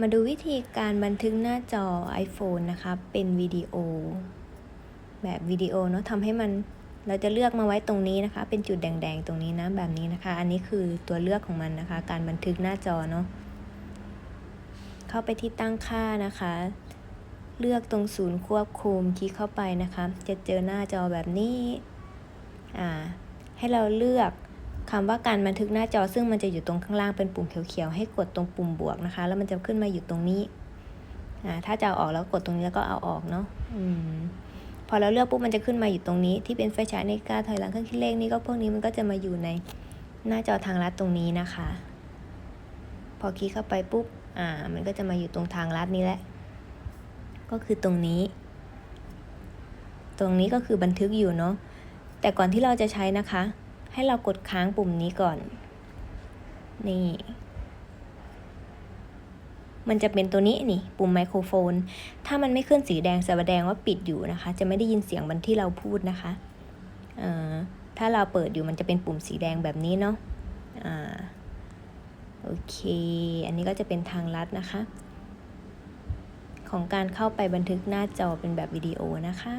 มาดูวิธีการบันทึกหน้าจอ iPhone นะคะ เป็นวิดีโอ แบบวิดีโอเนาะทำให้มันเราจะเลือกมาไว้ตรงนี้นะคะ เป็นจุดแดงๆ ตรงนี้นะ แบบนี้นะคะ อันนี้คือตัวเลือกของมันนะคะ การบันทึกหน้าจอเนาะ เข้าไปที่ตั้งค่านะคะ เลือกตรงศูนย์ควบคุมคลิกเข้าไปนะคะ จะเจอหน้าจอแบบนี้ อ่า ให้เราเลือก คำว่าการบันทึกหน้าจอซึ่งมันจะอยู่ตรงข้างล่างเป็นปุ่มเขียวๆให้กดตรงปุ่มบวกนะคะ แล้วมันจะขึ้นมาอยู่ตรงนี้อ่าถ้าจะเอาออกแล้วกดตรงนี้แล้วก็เอาออกเนาะอืมพอเราเลือกปุ๊บมันจะขึ้นมาอยู่ตรงนี้ ที่เป็นไฟฉายในาฬิกาถอยหลังเครื่องคิดเลขนี่ก็พวกนี้มันก็จะมาอยู่ในหน้าจอทางลัดตรงนี้นะคะ พอคลิกเข้าไปปุ๊บอ่า มันก็จะมาอยู่ตรงทางลัดนี้แหละ ก็คือตรงนี้ ตรงนี้ก็คือบันทึกอยู่เนาะแต่ก่อนที่เราจะใช้นะคะ ให้เรากดค้างปุ่มนี้ก่อน นี่ มันจะเป็นตัวนี้นี่ ปุ่มไมโครโฟน ถ้ามันไม่ขึ้นสีแดงแสดงว่าปิดอยู่นะคะ จะไม่ได้ยินเสียงบันที่เราพูดนะคะเอ่อถ้าเราเปิดอยู่มันจะเป็นปุ่มสีแดงแบบนี้เนาะอ่าโอเค อันนี้ก็จะเป็นทางลัดนะคะ ของการเข้าไปบันทึกหน้าจอเป็นแบบวิดีโอนะคะ